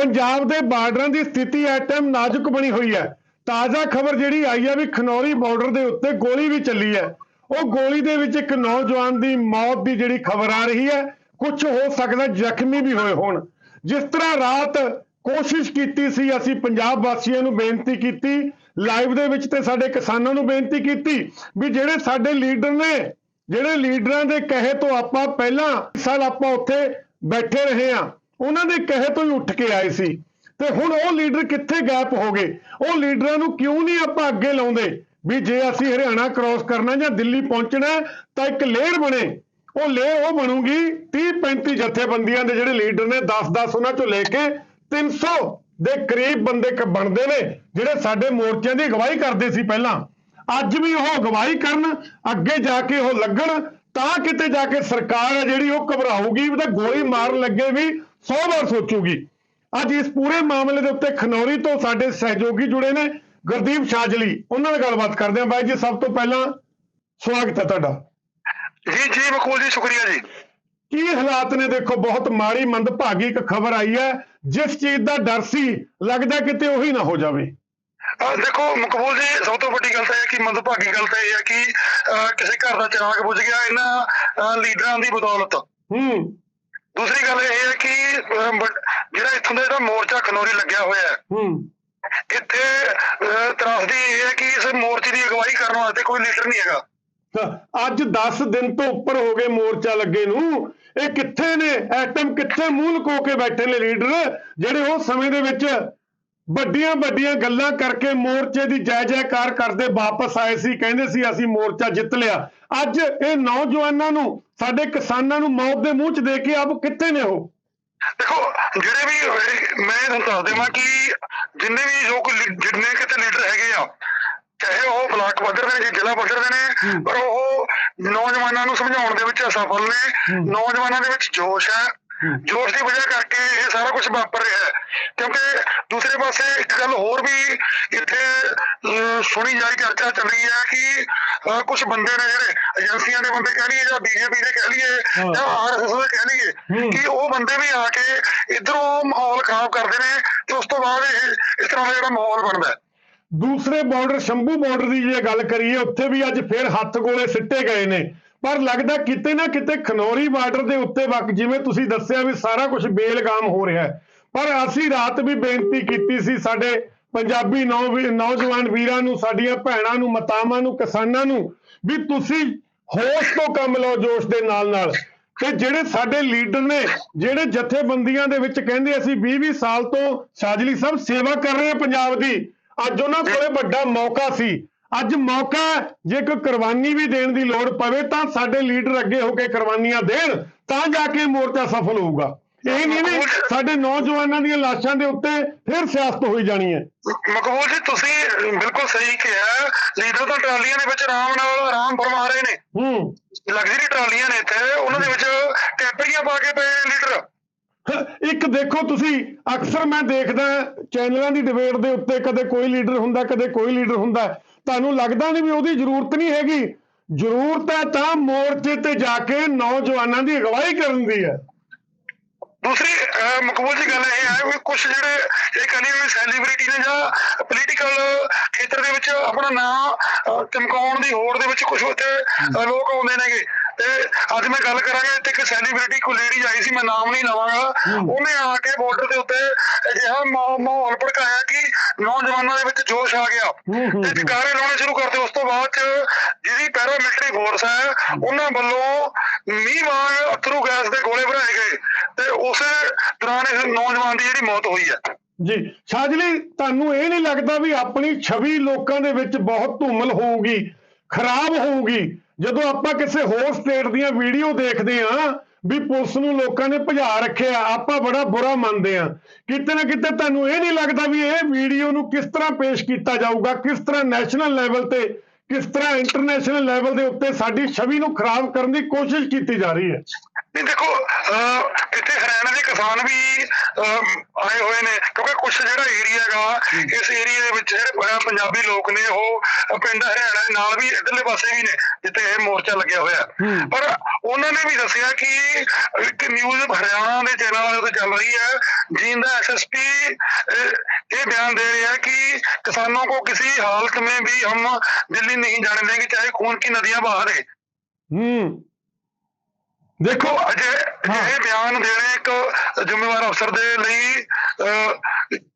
ਪੰਜਾਬ ਦੇ ਬਾਰਡਰਾਂ ਦੀ ਸਥਿਤੀ ਇਸ ਟਾਈਮ ਨਾਜ਼ੁਕ ਬਣੀ ਹੋਈ ਹੈ। ਤਾਜ਼ਾ ਖਬਰ ਜਿਹੜੀ ਆਈ ਹੈ ਵੀ ਖਨੌਰੀ ਬਾਰਡਰ ਦੇ ਉੱਤੇ ਗੋਲੀ ਵੀ ਚੱਲੀ ਹੈ। ਉਹ ਗੋਲੀ ਦੇ ਵਿੱਚ ਇੱਕ ਨੌਜਵਾਨ ਦੀ ਮੌਤ ਦੀ ਜਿਹੜੀ ਖਬਰ ਆ ਰਹੀ ਹੈ ਕੁਝ ਹੋ ਸਕਦਾ ਜ਼ਖਮੀ ਵੀ ਹੋਏ ਹੋਣ। ਜਿਸ ਤਰ੍ਹਾਂ ਰਾਤ ਕੋਸ਼ਿਸ਼ ਕੀਤੀ ਸੀ, ਅਸੀਂ ਪੰਜਾਬ ਵਾਸੀਆਂ ਨੂੰ ਬੇਨਤੀ ਕੀਤੀ ਲਾਈਵ ਦੇ ਵਿੱਚ ਤੇ ਸਾਡੇ ਕਿਸਾਨਾਂ ਨੂੰ ਬੇਨਤੀ ਕੀਤੀ ਵੀ ਜਿਹੜੇ ਸਾਡੇ ਲੀਡਰ ਨੇ, ਜਿਹੜੇ ਲੀਡਰਾਂ ਦੇ ਕਹੇ ਤੋਂ ਆਪਾਂ ਪਹਿਲਾਂ, ਸਾਲ ਆਪਾਂ ਉੱਥੇ ਬੈਠੇ ਰਹੇ ਆ ਉਹਨਾਂ ਦੇ ਕਹੇ ਤੋਂ ਹੀ ਉੱਠ ਕੇ ਆਏ ਸੀ। ਤੇ ਹੁਣ ਉਹ ਲੀਡਰ ਕਿੱਥੇ ਗੈਪ ਹੋ ਗਏ? ਉਹ ਲੀਡਰਾਂ ਨੂੰ ਕਿਉਂ ਨਹੀਂ ਆਪਾਂ ਅੱਗੇ ਲਾਉਂਦੇ? ਵੀ ਜੇ ਅਸੀਂ ਹਰਿਆਣਾ ਕ੍ਰਾਸ ਕਰਨਾ ਜਾਂ ਦਿੱਲੀ ਪਹੁੰਚਣਾ ਤਾਂ ਇੱਕ ਲੇਅਰ ਬਣੇ। ਉਹ ਲੇਅਰ ਉਹ ਬਣੂਗੀ 30 35 ਜਥੇਬੰਦੀਆਂ ਦੇ ਜਿਹੜੇ ਲੀਡਰ ਨੇ 10 10 ਉਹਨਾਂ ਚੋਂ ਲੈ ਕੇ 300 ਦੇ ਕਰੀਬ ਬੰਦੇ ਕ ਬਣਦੇ ਨੇ, ਜਿਹੜੇ ਸਾਡੇ ਮੋਰਚਿਆਂ ਦੀ ਅਗਵਾਈ ਕਰਦੇ ਸੀ ਪਹਿਲਾਂ। ਅੱਜ ਵੀ ਉਹ ਅਗਵਾਈ ਕਰਨ, ਅੱਗੇ ਜਾ ਕੇ ਉਹ ਲੱਗਣ, ਤਾਂ ਕਿਤੇ ਜਾ ਕੇ ਸਰਕਾਰ ਹੈ ਜਿਹੜੀ ਉਹ ਘਬਰਾਊਗੀ ਵੀ ਤਾਂ ਗੋਲੀ ਮਾਰਨ ਲੱਗੇ ਵੀ 100 ਵਾਰ ਸੋਚੂਗੀ। ਅੱਜ ਇਸ ਪੂਰੇ ਮਾਮਲੇ ਦੇ ਉੱਤੇ ਖਨੌਰੀ ਤੋਂ ਸਾਡੇ ਸਹਿਯੋਗੀ ਜੁੜੇ ਨੇ ਗੁਰਦੀਪ ਸ਼ਾਜਲੀ ਉਹਨਾਂ ਨਾਲ ਗੱਲਬਾਤ ਕਰਦੇ ਹਾਂ। ਬਾਈ ਜੀ ਸਭ ਤੋਂ ਪਹਿਲਾਂ ਸਵਾਗਤ ਹੈ ਤੁਹਾਡਾ। ਜੀ ਜੀ ਮਕਬੂਲ ਜੀ ਸ਼ੁਕਰੀਆ ਜੀ। ਕੀ ਹਾਲਾਤ ਨੇ? ਦੇਖੋ ਬਹੁਤ ਮਾੜੀ ਮੰਦਭਾਗੀ ਇੱਕ ਖਬਰ ਆਈ ਹੈ। ਜਿਸ ਚੀਜ਼ ਦਾ ਡਰ ਸੀ ਲੱਗਦਾ ਕਿਤੇ ਉਹੀ ਨਾ ਹੋ ਜਾਵੇ। ਦੇਖੋ ਮਕਬੂਲ ਜੀ ਸਭ ਤੋਂ ਵੱਡੀ ਗੱਲ ਤਾਂ ਇਹ ਹੈ ਕਿ ਮੰਦਭਾਗੀ ਗੱਲ ਤਾਂ ਇਹ ਹੈ ਕਿ ਕਿਸੇ ਘਰ ਦਾ ਚਿਰਾਗ ਬੁਝ ਗਿਆ। ਇਹਨਾਂ ਲੀਡਰਾਂ ਦੀ ਬਦੌਲਤ। ਹੂੰ। ਦੂਸਰੀ ਗੱਲ ਇਹ ਹੈ ਕਿ ਜਿਹੜਾ ਇੱਥੋਂ ਦਾ ਜਿਹੜਾ ਮੋਰਚਾ ਖਨੌਰੀ ਲੱਗਿਆ ਹੋਇਆ ਹੈ ਹੂੰ। ਇੱਥੇ ਤਰਾਸਦੀ ਇਹ ਹੈ ਕਿ ਇਸ ਮੋਰਚੇ ਦੀ ਅਗਵਾਈ ਕਰਨ ਵਾਸਤੇ ਕੋਈ ਲੀਡਰ ਨਹੀਂ ਹੈਗਾ। ਅੱਜ 10 ਦਿਨ ਤੋਂ ਉੱਪਰ ਹੋ ਗਏ ਮੋਰਚਾ ਲੱਗੇ ਨੂੰ। ਇਹ ਕਿੱਥੇ ਨੇ? ਐਟਮ ਕਿੱਥੇ ਮੂੰਹ ਲੁਕੋ ਕੇ ਬੈਠੇ ਨੇ ਲੀਡਰ ਜਿਹੜੇ ਉਹ ਸਮੇਂ ਦੇ ਵਿੱਚ ਵੱਡੀਆਂ ਵੱਡੀਆਂ ਗੱਲਾਂ ਕਰਕੇ ਮੋਰਚੇ ਦੀ ਜੈ ਜੈਕਾਰ ਕਰਦੇ ਵਾਪਸ ਆਏ ਸੀ ਕਹਿੰਦੇ ਸੀ ਅਸੀਂ ਮੋਰਚਾ ਜਿੱਤ ਲਿਆ ਅੱਜ ਇਹ ਨੌਜਵਾਨਾਂ ਨੂੰ ਸਾਡੇ ਕਿਸਾਨਾਂ ਨੂੰ ਮੌਤ ਦੇ ਮੂੰਹ 'ਚ ਦੇ ਕੇ ਆਪ ਕਿੱਥੇ ਨੇ ਉਹ ਦੇਖੋ ਜਿਹੜੇ ਵੀ ਮੈਂ ਤੁਹਾਨੂੰ ਦੱਸ ਦੇਵਾਂ ਕਿ ਜਿੰਨੇ ਵੀ ਲੋਕ ਜਿੰਨੇ ਕਿਤੇ ਲੀਡਰ ਹੈਗੇ ਆ ਚਾਹੇ ਉਹ ਬਲਾਕ ਪੱਧਰ ਦੇ ਨੇ ਜ਼ਿਲ੍ਹਾ ਪੱਧਰ ਦੇ ਨੇ। ਪਰ ਉਹ ਨੌਜਵਾਨਾਂ ਨੂੰ ਸਮਝਾਉਣ ਦੇ ਵਿੱਚ ਅਸਫਲ ਨੇ। ਨੌਜਵਾਨਾਂ ਦੇ ਵਿੱਚ ਜੋਸ਼ ਹੂੰ। ਜੋਸ਼ ਦੀ ਵਜ੍ਹਾ ਕਰਕੇ ਇਹ ਸਾਰਾ ਕੁਝ ਵਾਪਰ ਰਿਹਾ ਹੈ ਕਿਉਂਕਿ ਦੂਸਰੇ ਪਾਸੇ ਇੱਕ ਗੱਲ ਹੋਰ ਵੀ ਇੱਥੇ ਸੁਣੀ ਜਾਈ ਚਰਚਾ ਚੱਲ ਰਹੀ ਹੈ ਕਿ ਕੁਝ ਬੰਦੇ ਨੇ ਜਿਹੜੇ ਏਜੰਸੀਆਂ ਦੇ ਬੰਦੇ ਕਹਿ ਲਈਏ ਜਾਂ ਬੀਜੇਪੀ ਦੇ ਕਹਿ ਲਈਏ। ਜਾਂ ਆਰਐਸਐਸ ਦੇ ਕਹਿ ਲਈਏ। ਕਿ ਉਹ ਬੰਦੇ ਵੀ ਆ ਕੇ ਇਧਰੋਂ ਮਾਹੌਲ ਖਰਾਬ ਕਰਦੇ ਨੇ ਤੇ ਉਸ ਤੋਂ ਬਾਅਦ ਇਹ ਇਸ ਤਰ੍ਹਾਂ ਦਾ ਜਿਹੜਾ ਮਾਹੌਲ ਬਣਦਾ ਹੈ। ਦੂਸਰੇ ਬਾਰਡਰ ਸ਼ੰਭੂ ਬਾਰਡਰ ਦੀ ਜੇ ਗੱਲ ਕਰੀਏ ਉੱਥੇ ਵੀ ਅੱਜ ਫੇਰ ਹੱਥ ਗੋਲੇ ਸਿੱਟੇ ਗਏ ਨੇ ਪਰ ਲੱਗਦਾ ਕਿਤੇ ਨਾ ਕਿਤੇ ਖਨੌਰੀ ਬਾਰਡਰ ਦੇ ਉੱਤੇ ਵਕ ਜਿਵੇਂ ਤੁਸੀਂ ਦੱਸਿਆ ਵੀ ਸਾਰਾ ਕੁਝ ਬੇਲਗਾਮ ਹੋ ਰਿਹਾ ਹੈ। ਪਰ ਅਸੀਂ ਰਾਤ ਵੀ ਬੇਨਤੀ ਕੀਤੀ ਸੀ ਸਾਡੇ ਪੰਜਾਬੀ ਨੌ- ਨੌਜਵਾਨ ਵੀਰਾਂ ਨੂੰ, ਸਾਡੀਆਂ ਭੈਣਾਂ ਨੂੰ, ਮਤਾਵਾਂ ਨੂੰ, ਕਿਸਾਨਾਂ ਨੂੰ ਵੀ ਤੁਸੀਂ ਹੋਸ਼ ਤੋਂ ਕੰਮ ਲਓ ਜੋਸ਼ ਦੇ ਨਾਲ ਨਾਲ ਤੇ ਜਿਹੜੇ ਸਾਡੇ ਲੀਡਰ ਨੇ, ਜਿਹੜੇ ਜਥੇਬੰਦੀਆਂ ਦੇ ਵਿੱਚ ਕਹਿੰਦੇ ਅਸੀਂ 20-20 ਸਾਲ ਤੋਂ ਸਾਜਲੀ ਸਾਹਿਬ ਸੇਵਾ ਕਰ ਰਹੇ ਹਾਂ ਪੰਜਾਬ ਦੀ, ਅੱਜ ਉਹਨਾਂ ਕੋਲੇ ਵੱਡਾ ਮੌਕਾ ਸੀ। ਅੱਜ ਮੌਕਾ ਜੇ ਕੋਈ ਕੁਰਬਾਨੀ ਵੀ ਦੇਣ ਦੀ ਲੋੜ ਪਵੇ ਤਾਂ ਸਾਡੇ ਲੀਡਰ ਅੱਗੇ ਹੋ ਕੇ ਕੁਰਬਾਨੀਆਂ ਦੇਣ ਤਾਂ ਜਾ ਕੇ ਮੋਰਚਾ ਸਫਲ ਹੋਊਗਾ। ਇਹ ਨਹੀਂ ਵੀ ਸਾਡੇ ਨੌਜਵਾਨਾਂ ਦੀਆਂ ਲਾਸ਼ਾਂ ਦੇ ਉੱਤੇ ਫਿਰ ਸਿਆਸਤ ਹੋਈ ਜਾਣੀ ਹੈ। ਮਕਬੂਲ ਜੀ ਤੁਸੀਂ ਬਿਲਕੁਲ ਸਹੀ ਕਿਹਾ। ਲੀਡਰ ਤਾਂ ਟਰਾਲੀਆਂ ਦੇ ਵਿੱਚ ਆਰਾਮ ਨਾਲ ਆਰਾਮ ਫਰਮਾ ਰਹੇ ਨੇ। ਹੂੰ। ਲਗਜ਼ਰੀ ਟਰਾਲੀਆਂ ਨੇ ਇੱਥੇ ਉਹਨਾਂ ਦੇ ਵਿੱਚ ਟੈਪਰੀਆਂ ਪਾ ਕੇ ਪਏ ਨੇ ਲੀਡਰ। ਇੱਕ ਦੇਖੋ ਤੁਸੀਂ, ਅਕਸਰ ਮੈਂ ਦੇਖਦਾ ਚੈਨਲਾਂ ਦੀ ਡਿਬੇਟ ਦੇ ਉੱਤੇ ਕਦੇ ਕੋਈ ਲੀਡਰ ਹੁੰਦਾ, ਕਦੇ ਕੋਈ ਲੀਡਰ ਹੁੰਦਾ। ਤੁਹਾਨੂੰ ਲੱਗਦਾ ਨਹੀਂ ਵੀ ਉਹਦੀ ਜ਼ਰੂਰਤ ਨਹੀਂ ਹੈਗੀ? ਜ਼ਰੂਰਤ ਹੈ ਤਾਂ ਮੋਰਚੇ ਤੇ ਜਾ ਕੇ ਨੌਜਵਾਨਾਂ ਦੀ ਅਗਵਾਈ ਕਰਨ ਦੀ ਹੈ। ਦੂਸਰੀ ਮਕਬੂਲ ਜੀ ਗੱਲ ਇਹ ਹੈ ਵੀ ਕੁਝ ਜਿਹੜੇ ਇਹ ਕਹਿੰਦੇ ਵੀ ਸੈਲੀਬ੍ਰਿਟੀ ਨੇ ਜਾਂ ਪੋਲੀਟੀਕਲ ਖੇਤਰ ਦੇ ਵਿੱਚ ਆਪਣਾ ਨਾਮ ਚਮਕਾਉਣ ਦੀ ਹੋੜ ਦੇ ਵਿੱਚ ਕੁਝ ਉੱਥੇ ਲੋਕ ਆਉਂਦੇ ਨੇਗੇ। ਤੇ ਅੱਜ ਮੈਂ ਗੱਲ ਕਰਾਂਗੇ ਇੱਥੇ ਇੱਕ ਸੈਲੀਬ੍ਰਿਟੀ ਕੋ ਲੇਡੀ ਆਈ ਸੀ ਮੈਂ ਨਾਮ ਨਹੀਂ ਲਵਾਂਗਾ। ਉਹਨੇ ਆ ਕੇ ਬਾਰਡਰ ਦੇ ਉੱਤੇ ਅਜਿਹਾ ਮਾਹੌਲ ਭੜਕਾਇਆ ਕਿ ਨੌਜਵਾਨਾਂ ਦੇ ਵਿੱਚ ਜੋਸ਼ ਆ ਗਿਆ। ਤੇ ਜਕਾਰੇ ਲਾਉਣੇ ਸ਼ੁਰੂ ਕਰਤੇ ਉਸ ਤੋਂ ਬਾਅਦ ਜਿਹਦੀ ਪੈਰਾਮਿਲਟਰੀ ਫੋਰਸ ਹੈ ਉਹਨਾਂ ਵੱਲੋਂ ਮੀਂਹ ਵਾਂਗ ਅਥਰੂ ਗੈਸ ਦੇ ਗੋਲੇ ਭਰਾਏ ਗਏ। ਤੇ ਉਸੇ ਦੌਰਾਨ ਇਸ ਨੌਜਵਾਨ ਦੀ ਜਿਹੜੀ ਮੌਤ ਹੋਈ ਹੈ। ਜੀ ਸਾਜਲੀ ਤੁਹਾਨੂੰ ਇਹ ਨਹੀਂ ਲੱਗਦਾ ਵੀ ਆਪਣੀ ਛਵੀ ਲੋਕਾਂ ਦੇ ਵਿੱਚ ਬਹੁਤ ਧੂਮਲ ਹੋਊਗੀ? ਖਰਾਬ ਹੋਊਗੀ। ਜਦੋਂ ਆਪਾਂ ਕਿਸੇ ਹੋਰ ਸਟੇਟ ਦੀਆਂ ਵੀਡੀਓ ਦੇਖਦੇ ਹਾਂ, ਵੀ ਪੁਲਿਸ ਨੂੰ ਲੋਕਾਂ ਨੇ ਭਜਾ ਰੱਖਿਆ, ਆਪਾਂ ਬੜਾ ਬੁਰਾ ਮੰਨਦੇ ਹਾਂ। ਕਿਤੇ ਨਾ ਕਿਤੇ ਤੁਹਾਨੂੰ ਇਹ ਨਹੀਂ ਲੱਗਦਾ ਵੀ ਇਹ ਵੀਡੀਓ ਨੂੰ ਕਿਸ ਤਰ੍ਹਾਂ ਪੇਸ਼ ਕੀਤਾ ਜਾਊਗਾ, ਕਿਸ ਤਰ੍ਹਾਂ ਨੈਸ਼ਨਲ ਲੈਵਲ ਤੇ, ਕਿਸ ਤਰ੍ਹਾਂ ਇੰਟਰਨੈਸ਼ਨਲ ਲੈਵਲ ਦੇ ਉੱਤੇ ਸਾਡੀ ਛਵੀ ਨੂੰ ਖਰਾਬ ਕਰਨ ਦੀ ਕੋਸ਼ਿਸ਼ ਕੀਤੀ ਜਾ ਰਹੀ ਹੈ। ਨਹੀਂ ਦੇਖੋ ਇੱਥੇ ਹਰਿਆਣੇ ਦੇ ਕਿਸਾਨ ਵੀ ਆਏ ਹੋਏ ਨੇ ਕਿਉਂਕਿ ਕੁਛ ਜਿਹੜਾ ਏਰੀਆ ਹੈਗਾ ਇਸ ਏਰੀਆ ਦੇ ਵਿੱਚ ਜਿਹੜੇ ਪੰਜਾਬੀ ਲੋਕ ਨੇ ਉਹ ਪਿੰਡ ਹਰਿਆਣਾ ਦੇ ਨਾਲ ਵੀ ਇਧਰਲੇ ਪਾਸੇ ਵੀ ਨੇ ਜਿੱਥੇ ਇਹ ਮੋਰਚਾ ਲੱਗਿਆ ਹੋਇਆ। ਪਰ ਉਹਨਾਂ ਨੇ ਵੀ ਦੱਸਿਆ ਕਿ ਇੱਕ ਨਿਊਜ਼ ਹਰਿਆਣਾ ਦੇ ਚੈਨਲ ਤੇ ਚੱਲ ਰਹੀ ਹੈ ਜਿੰਦਾ ਐਸਐਸਪੀ ਇਹ ਬਿਆਨ ਦੇ ਰਿਹਾ ਕਿ ਕਿਸਾਨਾਂ ਕੋ ਕਿਸੇ ਹਾਲਤ ਮੇਂ ਵੀ ਹਮ ਦਿੱਲੀ ਨਹੀਂ ਜਾਣ ਦੇਂਗੇ ਚਾਹੇ ਖੂਨ ਕੀ ਨਦੀਆਂ ਬਹਾ ਰਹੇ ਹੂੰ। ਦੇਖੋ ਅਜੇ ਹਾਂ। ਇਹ ਬਿਆਨ ਦੇਣੇ ਇੱਕ ਜ਼ਿੰਮੇਵਾਰ ਅਫਸਰ ਦੇ ਲਈ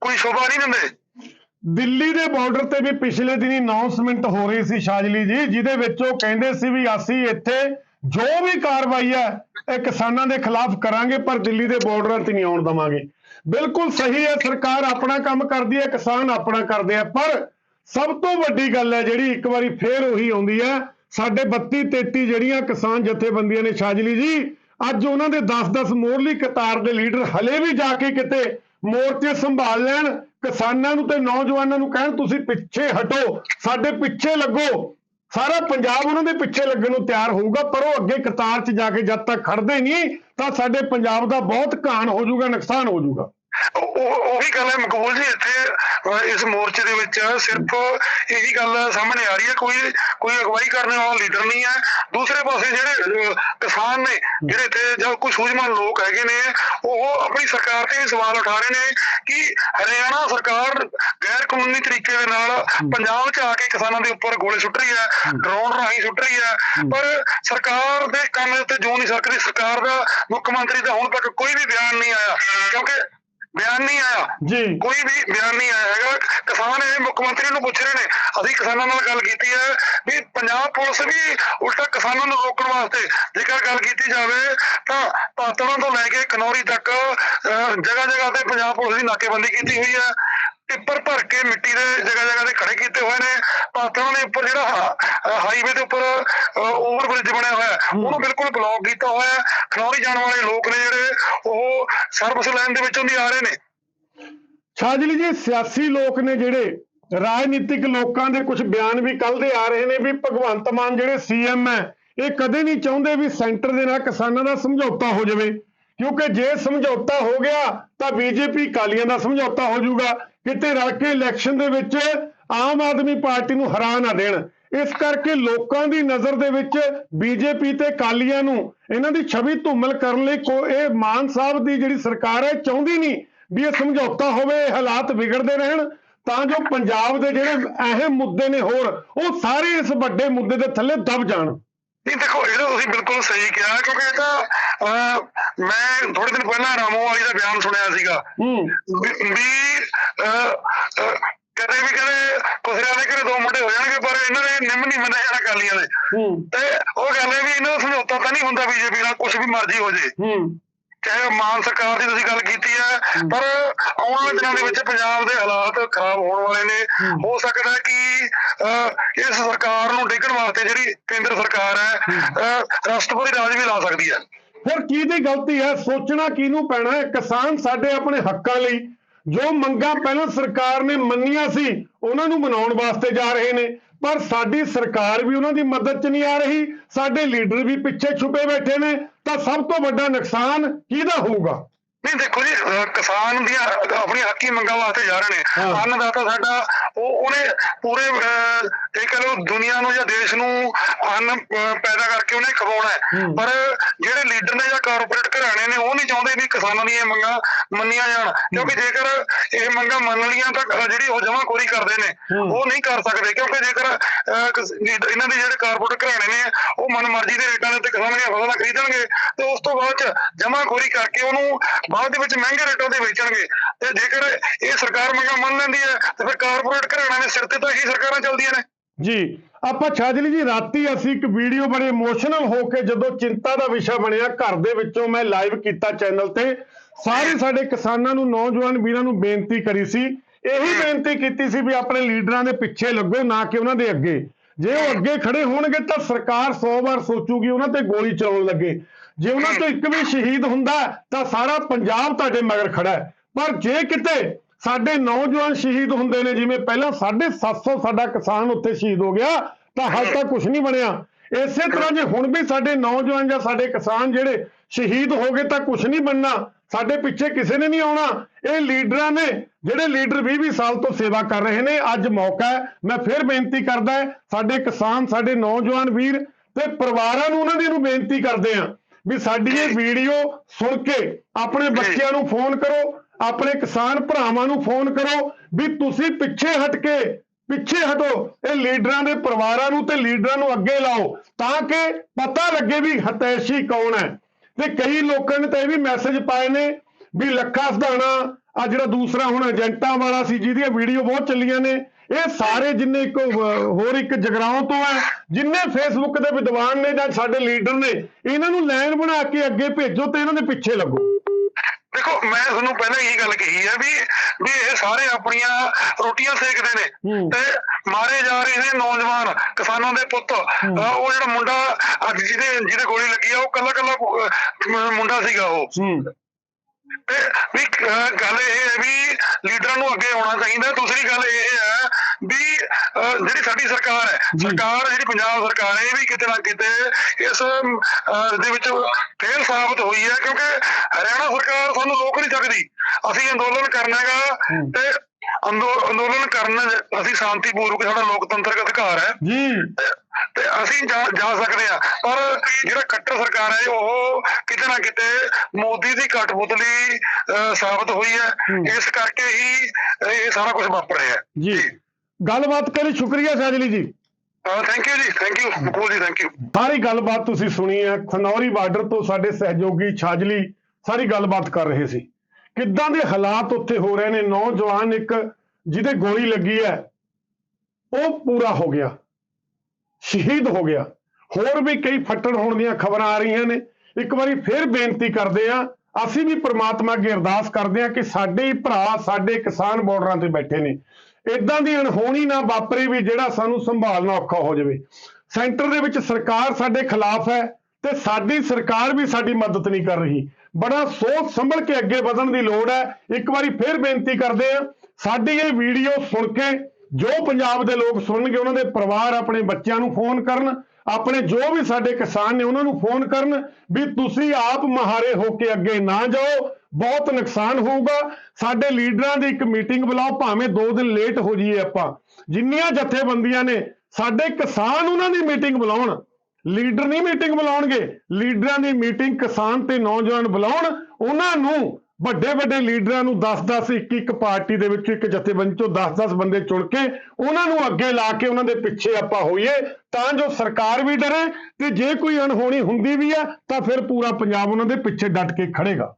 ਕੋਈ ਸ਼ੋਭਾ ਨਹੀਂ ਦਿੰਦੇ ਦਿੱਲੀ ਦੇ ਬਾਰਡਰ ਤੇ ਵੀ ਪਿਛਲੇ ਦਿਨੀ ਅਨਾਉਂਸਮੈਂਟ ਹੋ ਰਹੀ ਸੀ ਸ਼ਾਜਲੀ ਜੀ ਜਿਹਦੇ ਵਿੱਚ ਉਹ ਕਹਿੰਦੇ ਸੀ ਵੀ ਅਸੀਂ ਇੱਥੇ ਜੋ ਵੀ ਕਾਰਵਾਈ ਹੈ ਇਹ ਕਿਸਾਨਾਂ ਦੇ ਖਿਲਾਫ ਕਰਾਂਗੇ ਪਰ ਦਿੱਲੀ ਦੇ ਬਾਰਡਰਾਂ ਤੇ ਨਹੀਂ ਆਉਣ ਦਵਾਂਗੇ ਬਿਲਕੁਲ ਸਹੀ ਹੈ ਸਰਕਾਰ ਆਪਣਾ ਕੰਮ ਕਰਦੀ ਹੈ ਕਿਸਾਨ ਆਪਣਾ ਕਰਦੇ ਆ ਪਰ ਸਭ ਤੋਂ ਵੱਡੀ ਗੱਲ ਹੈ ਜਿਹੜੀ ਇੱਕ ਵਾਰੀ ਫੇਰ ਉਹੀ ਆਉਂਦੀ ਹੈ ਸਾਡੇ 32 33 ਜਿਹੜੀਆਂ ਕਿਸਾਨ ਜਥੇਬੰਦੀਆਂ ਨੇ ਸ਼ਾਜਲੀ ਜੀ, ਅੱਜ ਉਹਨਾਂ ਦੇ 10-10 ਮੋਰਲੀ ਕਤਾਰ ਦੇ ਲੀਡਰ ਹਲੇ ਵੀ ਜਾ ਕੇ ਕਿਤੇ ਮੋਰਚੇ ਸੰਭਾਲ ਲੈਣ, ਕਿਸਾਨਾਂ ਨੂੰ ਤੇ ਨੌਜਵਾਨਾਂ ਨੂੰ ਕਹਿਣ, ਤੁਸੀਂ ਪਿੱਛੇ ਹਟੋ, ਸਾਡੇ ਪਿੱਛੇ ਲੱਗੋ। ਸਾਰਾ ਪੰਜਾਬ ਉਹਨਾਂ ਦੇ ਪਿੱਛੇ ਲੱਗਣ ਨੂੰ ਤਿਆਰ ਹੋਊਗਾ, ਪਰ ਉਹ ਅੱਗੇ ਕਤਾਰ 'ਚ ਜਾ ਕੇ ਜਦ ਤੱਕ ਖੜਦੇ ਨਹੀਂ, ਤਾਂ ਸਾਡੇ ਪੰਜਾਬ ਦਾ ਬਹੁਤ ਘਾਣ ਹੋ ਜਾਊਗਾ, ਨੁਕਸਾਨ ਹੋ ਜਾਊਗਾ। ਉਹ ਉਹ- ਉਹੀ ਗੱਲ ਹੈ ਮਕਬੂਲ ਜੀ ਇੱਥੇ ਇਸ ਮੋਰਚੇ ਦੇ ਵਿੱਚ ਸਿਰਫ ਇਹੀ ਗੱਲ ਸਾਹਮਣੇ ਆ ਰਹੀ ਹੈ ਕੋਈ ਕੋਈ ਅਗਵਾਈ ਕਰਨ ਵਾਲਾ ਲੀਡਰ ਨਹੀਂ ਹੈ। ਦੂਸਰੇ ਪਾਸੇ ਜਿਹੜੇ ਕਿਸਾਨ ਨੇ ਜਿਹੜੇ ਇੱਥੇ ਜਾਂ ਕੋਈ ਸੂਝਵਾਨ ਲੋਕ ਹੈਗੇ ਨੇ ਉਹ ਆਪਣੀ ਸਰਕਾਰ ਤੇ ਸਵਾਲ ਉਠਾ ਰਹੇ ਨੇ ਕਿ ਹਰਿਆਣਾ ਸਰਕਾਰ ਗੈਰ ਕਾਨੂੰਨੀ ਤਰੀਕੇ ਦੇ ਨਾਲ ਪੰਜਾਬ 'ਚ ਆ ਕੇ ਕਿਸਾਨਾਂ ਦੇ ਉੱਪਰ ਗੋਲੇ ਸੁੱਟ ਰਹੀ ਹੈ ਡਰੋਨ ਰਾਹੀਂ ਸੁੱਟ ਰਹੀ ਹੈ। ਪਰ ਸਰਕਾਰ ਦੇ ਕੰਨ ਦੇ ਉੱਤੇ ਜੋ ਨਹੀਂ ਸਕਦੀ ਸਰਕਾਰ ਦਾ ਮੁੱਖ ਮੰਤਰੀ ਦਾ ਹੁਣ ਤੱਕ ਕੋਈ ਵੀ ਬਿਆਨ ਨਹੀਂ ਆਇਆ ਕਿਉਂਕਿ ਬਿਆਨ ਨਹੀਂ ਆਇਆ। ਜੀ। ਕੋਈ ਵੀ ਬਿਆਨ ਨਹੀਂ ਆਇਆ ਹੈਗਾ। ਕਿਸਾਨ ਇਹ ਮੁੱਖ ਮੰਤਰੀ ਨੂੰ ਪੁੱਛ ਰਹੇ ਨੇ। ਅਸੀਂ ਕਿਸਾਨਾਂ ਨਾਲ ਗੱਲ ਕੀਤੀ ਹੈ ਵੀ ਪੰਜਾਬ ਪੁਲਿਸ ਵੀ ਉਲਟਾ ਕਿਸਾਨਾਂ ਨੂੰ ਰੋਕਣ ਵਾਸਤੇ ਜੇਕਰ ਗੱਲ ਕੀਤੀ ਜਾਵੇ ਤਾਂ ਪਾਤੜਾਂ ਤੋਂ ਲੈ ਕੇ ਕਨੌਰੀ ਤੱਕ ਜਗ੍ਹਾ ਜਗ੍ਹਾ ਤੇ ਪੰਜਾਬ ਪੁਲਿਸ ਦੀ ਨਾਕੇਬੰਦੀ ਕੀਤੀ ਹੋਈ ਹੈ। ਟਿੱਪਰ ਭਰ ਕੇ ਮਿੱਟੀ ਦੇ ਜਗ੍ਹਾ ਜਗ੍ਹਾ ਤੇ ਖੜੇ ਕੀਤੇ ਹੋਏ ਨੇ। ਪਾਤੜਾਂ ਦੇ ਉੱਪਰ ਜਿਹੜਾ ਹਾਈਵੇ ਦੇ ਉੱਪਰ ਓਵਰ ਬ੍ਰਿਜ ਬਣਿਆ ਹੋਇਆ ਉਹਨੂੰ ਬਿਲਕੁਲ ਬਲੌਕ ਕੀਤਾ ਹੋਇਆ। ਖਨੌਰੀ ਜਾਣ ਵਾਲੇ ਲੋਕ ਨੇ ਜਿਹੜੇ ਉਹ ਸਰਵਿਸ ਲਾਈਨ ਦੇ ਵਿੱਚੋਂ ਦੀ ਆ ਰਹੇ ਨੇ। ਛਾਜਲੀ ਜੀ ਸਿਆਸੀ ਲੋਕ ਨੇ ਜਿਹੜੇ ਰਾਜਨੀਤਿਕ ਲੋਕਾਂ ਦੇ ਕੁਝ ਬਿਆਨ ਵੀ ਕੱਲ ਦੇ ਆ ਰਹੇ ਨੇ ਵੀ ਭਗਵੰਤ ਮਾਨ ਜਿਹੜੇ ਸੀਐਮ ਹੈ ਇਹ ਕਦੇ ਨਹੀਂ ਚਾਹੁੰਦੇ ਵੀ ਸੈਂਟਰ ਦੇ ਨਾਲ ਕਿਸਾਨਾਂ ਦਾ ਸਮਝੌਤਾ ਹੋ ਜਾਵੇ। ਕਿਉਂਕਿ ਜੇ ਸਮਝੌਤਾ ਹੋ ਗਿਆ ਤਾਂ ਬੀਜੇਪੀ ਕਾਲੀਆਂ ਦਾ ਸਮਝੌਤਾ ਹੋ ਜਾਊਗਾ। ਕਿਤੇ ਰਲ ਕੇ ਇਲੈਕਸ਼ਨ ਦੇ ਵਿੱਚ ਆਮ ਆਦਮੀ ਪਾਰਟੀ ਨੂੰ ਹਰਾ ਨਾ ਦੇਣ। ਇਸ ਕਰਕੇ ਲੋਕਾਂ ਦੀ ਨਜ਼ਰ ਦੇ ਵਿੱਚ ਬੀਜੇਪੀ ਤੇ ਕਾਲੀਆਂ ਨੂੰ ਇਹਨਾਂ ਦੀ ਛਵੀ ਧੁੰਮਲ ਕਰਨ ਲਈ ਕੋ ਇਹ ਮਾਨ ਸਾਹਿਬ ਦੀ ਜਿਹੜੀ ਸਰਕਾਰ ਹੈ ਚਾਹੁੰਦੀ ਨਹੀਂ ਵੀ ਇਹ ਸਮਝੌਤਾ ਹੋਵੇ, ਇਹ ਹਾਲਾਤ ਵਿਗੜਦੇ ਰਹਿਣ। ਤਾਂ ਜੋ ਪੰਜਾਬ ਦੇ ਜਿਹੜੇ ਅਹਿਮ ਮੁੱਦੇ ਨੇ ਹੋਰ, ਉਹ ਸਾਰੇ ਇਸ ਵੱਡੇ ਮੁੱਦੇ ਦੇ ਥੱਲੇ ਦਬ ਜਾਣ। ਨਹੀਂ ਦੇਖੋ ਇਹ ਤਾਂ ਤੁਸੀਂ ਬਿਲਕੁਲ ਸਹੀ ਕਿਹਾ ਕਿਉਂਕਿ ਇਹ ਤਾਂ ਮੈਂ ਥੋੜੇ ਦਿਨ ਪਹਿਲਾਂ ਰਾਮੋ ਵਾਲੀ ਦਾ ਬਿਆਨ ਸੁਣਿਆ ਸੀਗਾ। ਹੂੰ। ਵੀ ਕਦੇ ਵੀ ਕਦੇ ਕੁਸਰਿਆਂ ਦੇ ਘਰੇ ਦੋ ਮੁੰਡੇ ਹੋ ਜਾਣਗੇ ਪਰ ਇਹਨਾਂ ਦੇ ਨਿੰਮ ਨਹੀਂ ਮੰਨਿਆ ਜਾਣਾ ਕਾਲੀਆਂ ਦੇ। ਤੇ ਉਹ ਗੱਲ ਹੈ ਵੀ ਇਹਨਾਂ ਦਾ ਸਮਝੌਤਾ ਤਾਂ ਨਹੀਂ ਹੁੰਦਾ ਬੀਜੇਪੀ ਨਾਲ ਕੁਝ ਵੀ ਮਰਜ਼ੀ ਹੋ ਜੇ। ਹੂੰ। ਚਾਹੇ ਮਾਨ ਸਰਕਾਰ ਦੀ ਤੁਸੀਂ ਗੱਲ ਕੀਤੀ ਹੈ ਪਰ ਆਉਣ ਵਾਲੇ ਦਿਨਾਂ ਦੇ ਵਿੱਚ ਪੰਜਾਬ ਦੇ ਹਾਲਾਤ ਖਰਾਬ ਹੋਣ ਵਾਲੇ ਨੇ। ਹੋ। ਸਕਦਾ ਕਿ ਇਸ ਸਰਕਾਰ ਨੂੰ ਡੇਗਣ ਵਾਸਤੇ ਜਿਹੜੀ ਕੇਂਦਰ ਸਰਕਾਰ ਹੈ ਰਾਸ਼ਟਰਪਤੀ ਰਾਜ ਵੀ ਲਾ ਸਕਦੀ ਹੈ। ਫਿਰ ਕਿਹਦੀ ਗਲਤੀ ਹੈ? ਸੋਚਣਾ ਕਿਹਨੂੰ ਪੈਣਾ ਹੈ? ਕਿਸਾਨ ਸਾਡੇ ਆਪਣੇ ਹੱਕਾਂ ਲਈ ਜੋ ਮੰਗਾਂ ਪਹਿਲਾਂ ਸਰਕਾਰ ਨੇ ਮੰਨੀਆਂ ਸੀ ਉਹਨਾਂ ਨੂੰ ਮਨਾਉਣ ਵਾਸਤੇ ਜਾ ਰਹੇ ਨੇ। ਪਰ ਸਾਡੀ ਸਰਕਾਰ ਵੀ ਉਹਨਾਂ ਦੀ ਮਦਦ 'ਚ ਨਹੀਂ ਆ ਰਹੀ, ਸਾਡੇ ਲੀਡਰ ਵੀ ਪਿੱਛੇ ਛੁਪੇ ਬੈਠੇ ਨੇ, ਤਾਂ ਸਭ ਤੋਂ ਵੱਡਾ ਨੁਕਸਾਨ ਕਿਹਦਾ ਹੋਊਗਾ? ਨਹੀਂ ਦੇਖੋ ਜੀ ਕਿਸਾਨ ਦੀਆਂ ਆਪਣੀ ਹੱਕੀ ਮੰਗਾਂ ਵਾਸਤੇ ਜਾ ਰਹੇ ਨੇ। ਅੰਨਦਾਤਾ ਸਾਡਾ ਉਹ ਉਹਨੇ ਪੂਰੇ ਇਹ ਕਹ ਲਓ ਦੁਨੀਆ ਨੂੰ ਜਾਂ ਦੇਸ਼ ਨੂੰ ਅੰਨ ਪੈਦਾ ਕਰਕੇ ਉਹਨੇ ਖਵਾਉਣਾ। ਪਰ ਜਿਹੜੇ ਲੀਡਰ ਨੇ ਜਾਂ ਕਾਰਪੋਰੇਟ ਘਰਾਣੇ ਨੇ ਉਹ ਨਹੀਂ ਚਾਹੁੰਦੇ ਵੀ ਕਿਸਾਨਾਂ ਦੀਆਂ ਇਹ ਮੰਗਾਂ ਮੰਨੀਆਂ ਜਾਣ ਕਿਉਂਕਿ ਜੇਕਰ ਇਹ ਮੰਗਾਂ ਮੰਨ ਲਈਆਂ ਤਾਂ ਜਿਹੜੀ ਉਹ ਜਮਾਖੋਰੀ ਕਰਦੇ ਨੇ। ਉਹ ਨਹੀਂ ਕਰ ਸਕਦੇ ਕਿਉਂਕਿ ਜੇਕਰ ਇਹਨਾਂ ਦੇ ਜਿਹੜੇ ਕਾਰਪੋਰੇਟ ਘਰਾਣੇ ਨੇ ਉਹ ਮਨਮਰਜ਼ੀ ਦੇ ਰੇਟਾਂ ਦੇ ਉੱਤੇ ਕਿਸਾਨਾਂ ਦੀਆਂ ਫਸਲਾਂ ਖਰੀਦਣਗੇ ਤੇ ਉਸ ਤੋਂ ਬਾਅਦ ਜਮਾਖੋਰੀ ਕਰਕੇ ਉਹਨੂੰ ਬਾਅਦ ਦੇ ਵਿੱਚ ਮਹਿੰਗੇ ਰੇਟਾਂ ਤੇ ਵੇਚਣਗੇ। ਤੇ ਜੇਕਰ ਇਹ ਸਰਕਾਰ ਮੰਗਾਂ ਮੰਨ ਲੈਂਦੀ ਹੈ, ਤੇ ਫਿਰ ਕਾਰਪੋਰੇਟ ਘਰਾਣਿਆਂ ਦੇ ਸਿਰ ਤੇ ਤਾਂ ਹੀ ਸਰਕਾਰਾਂ ਚੱਲਦੀਆਂ ਨੇ। ਜੀ, ਆਪਾਂ ਛਾਜਲੀ ਜੀ, ਰਾਤੀ ਅਸੀਂ ਇੱਕ ਵੀਡੀਓ ਬੜੇ ਇਮੋਸ਼ਨਲ ਹੋ ਕੇ ਜਦੋਂ ਚਿੰਤਾ ਦਾ ਵਿਸ਼ਾ ਬਣਿਆ, ਘਰ ਦੇ ਵਿੱਚੋਂ ਮੈਂ ਲਾਈਵ ਕੀਤਾ ਚੈਨਲ ਤੇ, ਸਾਰੇ ਸਾਡੇ ਕਿਸਾਨਾਂ ਨੂੰ, ਨੌਜਵਾਨ ਵੀਰਾਂ ਨੂੰ ਬੇਨਤੀ ਕਰੀ ਸੀ, ਇਹੀ ਬੇਨਤੀ ਕੀਤੀ ਸੀ ਵੀ ਆਪਣੇ ਲੀਡਰਾਂ ਦੇ ਪਿੱਛੇ ਲੱਗੋ, ਨਾ ਕਿ ਉਹਨਾਂ ਦੇ ਅੱਗੇ। ਜੇ ਉਹ ਅੱਗੇ ਖੜੇ ਹੋਣਗੇ ਤਾਂ ਸਰਕਾਰ 100 ਵਾਰ ਸੋਚੂਗੀ, ਉਹਨਾਂ ਤੇ ਗੋਲੀ ਚਲਾਉਣ ਲੱਗੇ। ਜੇ ਉਹਨਾਂ ਤੋਂ ਇੱਕ ਵੀ ਸ਼ਹੀਦ ਹੁੰਦਾ ਤਾਂ ਸਾਰਾ ਪੰਜਾਬ ਤੁਹਾਡੇ ਮਗਰ ਖੜਾ ਹੈ। ਪਰ ਜੇ ਕਿਤੇ ਸਾਡੇ ਨੌਜਵਾਨ ਸ਼ਹੀਦ ਹੁੰਦੇ ਨੇ, ਜਿਵੇਂ ਪਹਿਲਾਂ 750 ਸਾਡਾ ਕਿਸਾਨ ਉੱਥੇ ਸ਼ਹੀਦ ਹੋ ਗਿਆ, ਤਾਂ ਹਾਲ ਤੱਕ ਕੁਝ ਨਹੀਂ ਬਣਿਆ। ਇਸੇ ਤਰ੍ਹਾਂ ਜੇ ਹੁਣ ਵੀ ਸਾਡੇ ਨੌਜਵਾਨ ਜਾਂ ਸਾਡੇ ਕਿਸਾਨ ਜਿਹੜੇ ਸ਼ਹੀਦ ਹੋ ਗਏ, ਤਾਂ ਕੁਝ ਨਹੀਂ ਬਣਨਾ। ਸਾਡੇ ਪਿੱਛੇ ਕਿਸੇ ਨੇ ਨਹੀਂ ਆਉਣਾ। ਇਹ ਲੀਡਰਾਂ ਨੇ, ਜਿਹੜੇ ਲੀਡਰ 20-20 ਸਾਲ ਤੋਂ ਸੇਵਾ ਕਰ ਰਹੇ ਨੇ, ਅੱਜ ਮੌਕਾ ਹੈ। ਮੈਂ ਫਿਰ ਬੇਨਤੀ ਕਰਦਾ ਸਾਡੇ ਕਿਸਾਨ, ਸਾਡੇ ਨੌਜਵਾਨ ਵੀਰ ਤੇ ਪਰਿਵਾਰਾਂ ਨੂੰ ਉਹਨਾਂ ਦੀ ਨੂੰ ਬੇਨਤੀ ਕਰਦੇ ਆ ਵੀ ਸਾਡੀ ਇਹ ਵੀਡੀਓ ਸੁਣ ਕੇ ਆਪਣੇ ਬੱਚਿਆਂ ਨੂੰ ਫੋਨ ਕਰੋ ਆਪਣੇ ਕਿਸਾਨ ਭਰਾਵਾਂ ਨੂੰ ਫੋਨ ਕਰੋ ਵੀ ਤੁਸੀਂ ਪਿੱਛੇ ਹਟ ਕੇ ਪਿੱਛੇ ਹਟੋ ਇਹ ਲੀਡਰਾਂ ਦੇ ਪਰਿਵਾਰਾਂ ਨੂੰ ਤੇ ਲੀਡਰਾਂ ਨੂੰ ਅੱਗੇ ਲਾਓ ਤਾਂ ਕਿ ਪਤਾ ਲੱਗੇ ਵੀ ਹਤੈਸ਼ੀ ਕੌਣ ਹੈ। ਤੇ ਕਈ ਲੋਕਾਂ ਨੇ ਤਾਂ ਇਹ ਵੀ ਮੈਸੇਜ ਪਾਏ ਨੇ ਵੀ ਲੱਖਾ ਸਧਾਣਾ ਆ ਜਿਹੜਾ ਦੂਸਰਾ ਹੁਣ ਏਜੰਟਾਂ ਵਾਲਾ ਸੀ ਜਿਹਦੀਆਂ ਵੀਡੀਓ ਬਹੁਤ ਚੱਲੀਆਂ ਨੇ ਇਹ ਸਾਰੇ ਜਿੰਨੇ ਇੱਕ ਹੋਰ ਇੱਕ ਜਗਰਾਉਂ ਤੋਂ ਹੈ ਜਿੰਨੇ ਫੇਸਬੁੱਕ ਦੇ ਵਿਦਵਾਨ ਨੇ ਜਾਂ ਸਾਡੇ ਲੀਡਰ ਨੇ ਇਹਨਾਂ ਨੂੰ ਲਾਈਨ ਬਣਾ ਕੇ ਅੱਗੇ ਭੇਜੋ ਤੇ ਇਹਨਾਂ ਦੇ ਪਿੱਛੇ ਲੱਗੋ। ਦੇਖੋ ਮੈਂ ਤੁਹਾਨੂੰ ਪਹਿਲਾਂ ਹੀ ਗੱਲ ਕਹੀ ਹੈ ਵੀ ਵੀ ਇਹ ਸਾਰੇ ਆਪਣੀਆਂ ਰੋਟੀਆਂ ਸੇਕਦੇ ਨੇ। ਤੇ ਮਾਰੇ ਜਾ ਰਹੇ ਨੇ ਨੌਜਵਾਨ ਕਿਸਾਨਾਂ ਦੇ ਪੁੱਤ। ਉਹ ਜਿਹੜਾ ਮੁੰਡਾ ਅੱਜ ਜਿਹਦੇ ਜਿਹਦੇ ਗੋਲੀ ਲੱਗੀ ਆ ਉਹ ਕੱਲਾ ਕੱਲਾ ਮੁੰਡਾ ਸੀਗਾ ਉਹ। ਤੇ ਗੱਲ ਇਹ ਹੈ ਵੀ ਲੀਡਰਾਂ ਨੂੰ ਅੱਗੇ ਆਉਣਾ ਚਾਹੀਦਾ ਦੂਸਰੀ ਗੱਲ ਇਹ ਹੈ ਵੀ ਜਿਹੜੀ ਸਾਡੀ ਸਰਕਾਰ ਹੈ। ਸਰਕਾਰ ਜਿਹੜੀ ਪੰਜਾਬ ਸਰਕਾਰ ਹੈ ਇਹ ਵੀ ਕਿਤੇ ਨਾ ਕਿਤੇ ਇਸ ਦੇ ਵਿੱਚ ਫੇਲ ਸਾਬਤ ਹੋਈ ਹੈ ਕਿਉਂਕਿ ਹਰਿਆਣਾ ਸਰਕਾਰ ਸਾਨੂੰ ਰੋਕ ਨਹੀਂ ਸਕਦੀ ਅਸੀਂ ਅੰਦੋਲਨ ਕਰਨਾ ਹੂੰ। ਤੇ ਅੰਦੋਲਨ ਕਰਨ ਅਸੀਂ ਸ਼ਾਂਤੀਪੂਰਵਕ ਸਾਡਾ ਲੋਕਤੰਤਰਕ ਅਧਿਕਾਰ ਹੈ। ਜੀ। ਤੇ ਅਸੀਂ ਜਾ ਜਾ ਸਕਦੇ ਆ ਪਰ ਜਿਹੜਾ ਕੱਟਰ ਸਰਕਾਰ ਹੈ ਉਹ ਕਿਤੇ ਨਾ ਕਿਤੇ ਮੋਦੀ ਦੀ ਕਠਪੁਤਲੀ ਅਹ, ਸਾਬਤ ਹੋਈ ਹੈ। ਇਸ ਕਰਕੇ ਹੀ ਇਹ ਸਾਰਾ ਕੁਝ ਵਾਪਰ ਰਿਹਾ ਹੈ। ਜੀ। ਗੱਲਬਾਤ ਕਰੀ। ਸ਼ੁਕਰੀਆ ਸਾਜਲੀ ਜੀ। ਥੈਂਕ ਯੂ ਜੀ। Thank you Makool ji thank you ਸਾਰੀ ਗੱਲਬਾਤ ਤੁਸੀਂ ਸੁਣੀ ਹੈ। ਖਨੌਰੀ ਬਾਰਡਰ ਤੋਂ ਸਾਡੇ ਸਹਿਯੋਗੀ ਛਾਜਲੀ ਸਾਰੀ ਗੱਲਬਾਤ ਕਰ ਰਹੇ ਸੀ। ਕਿੱਦਾਂ ਦੇ ਹਾਲਾਤ ਉੱਥੇ ਹੋ ਰਹੇ ਨੇ? ਨੌਜਵਾਨ ਇੱਕ ਜਿਹਦੇ ਗੋਲੀ ਲੱਗੀ ਹੈ, ਉਹ ਪੂਰਾ ਹੋ ਗਿਆ, ਸ਼ਹੀਦ ਹੋ ਗਿਆ। ਹੋਰ ਵੀ ਕਈ ਫੱਟੜ ਹੋਣ ਦੀਆਂ ਖਬਰਾਂ ਆ ਰਹੀਆਂ ਨੇ। ਇੱਕ ਵਾਰੀ ਫਿਰ ਬੇਨਤੀ ਕਰਦੇ ਆ ਅਸੀਂ ਵੀ ਪ੍ਰਮਾਤਮਾ ਅੱਗੇ ਅਰਦਾਸ ਕਰਦੇ ਆ ਕਿ ਸਾਡੇ ਹੀ ਭਰਾ, ਸਾਡੇ ਕਿਸਾਨ ਬਾਰਡਰਾਂ ਤੇ ਬੈਠੇ ਨੇ। ਇਦਾਂ ਦੀ ਅਣਹੋਣੀ ਨਾ ਵਾਪਰੇ ਵੀ ਜਿਹੜਾ ਸਾਨੂੰ ਸੰਭਾਲਣਾ ਔਖਾ ਹੋ ਜਾਵੇ। ਸੈਂਟਰ ਦੇ ਵਿੱਚ ਸਰਕਾਰ ਸਾਡੇ ਖਿਲਾਫ ਹੈ ਤੇ ਸਾਡੀ ਸਰਕਾਰ ਵੀ ਸਾਡੀ ਮਦਦ ਨਹੀਂ ਕਰ ਰਹੀ। ਬੜਾ ਸੋਚ ਸੰਭਲ ਕੇ ਅੱਗੇ ਵਧਣ ਦੀ ਲੋੜ ਹੈ। ਇੱਕ ਵਾਰੀ ਫਿਰ ਬੇਨਤੀ ਕਰਦੇ ਹਾਂ, ਸਾਡੀ ਇਹ ਵੀਡੀਓ ਸੁਣ ਕੇ ਜੋ ਪੰਜਾਬ ਦੇ ਲੋਕ ਸੁਣਨਗੇ, ਉਹਨਾਂ ਦੇ ਪਰਿਵਾਰ ਆਪਣੇ ਬੱਚਿਆਂ ਨੂੰ ਫੋਨ ਕਰਨ, ਆਪਣੇ ਜੋ ਵੀ ਸਾਡੇ ਕਿਸਾਨ ਨੇ ਉਹਨਾਂ ਨੂੰ ਫੋਨ ਕਰਨ ਵੀ ਤੁਸੀਂ ਆਪ ਮਹਾਰੇ ਹੋ ਕੇ ਅੱਗੇ ਨਾ ਜਾਓ, ਬਹੁਤ ਨੁਕਸਾਨ ਹੋਊਗਾ। ਸਾਡੇ ਲੀਡਰਾਂ ਦੀ ਇੱਕ ਮੀਟਿੰਗ ਬੁਲਾਓ, ਭਾਵੇਂ 2 ਦਿਨ ਲੇਟ ਹੋ ਜਾਈਏ ਆਪਾਂ। ਜਿੰਨੀਆਂ ਜਥੇਬੰਦੀਆਂ ਨੇ, ਸਾਡੇ ਕਿਸਾਨ ਉਹਨਾਂ ਦੀ ਮੀਟਿੰਗ ਬੁਲਾਉਣ। ਲੀਡਰ ਨਹੀਂ ਮੀਟਿੰਗ ਬੁਲਾਉਣਗੇ। ਲੀਡਰਾਂ ਦੀ ਮੀਟਿੰਗ ਕਿਸਾਨ ਤੇ ਨੌਜਵਾਨ ਬੁਲਾਉਣ, ਉਹਨਾਂ ਨੂੰ ਵੱਡੇ ਵੱਡੇ ਲੀਡਰਾਂ ਨੂੰ 10-10 ਇੱਕ-ਇੱਕ ਪਾਰਟੀ ਦੇ ਵਿੱਚੋਂ ਇੱਕ ਜਥੇਬੰਦੀ ਚੋਂ 10-10 ਬੰਦੇ ਚੁਣ ਕੇ ਉਹਨਾਂ ਨੂੰ ਅੱਗੇ ਲਾ ਕੇ ਉਹਨਾਂ ਦੇ ਪਿੱਛੇ ਆਪਾਂ ਹੋਈਏ, ਤਾਂ ਜੋ ਸਰਕਾਰ ਵੀ ਡਰੇ ਤੇ ਜੇ ਕੋਈ ਅਣਹੋਣੀ ਹੁੰਦੀ ਵੀ ਹੈ ਤਾਂ ਫਿਰ ਪੂਰਾ ਪੰਜਾਬ ਉਹਨਾਂ ਦੇ ਪਿੱਛੇ ਡਟ ਕੇ ਖੜੇਗਾ।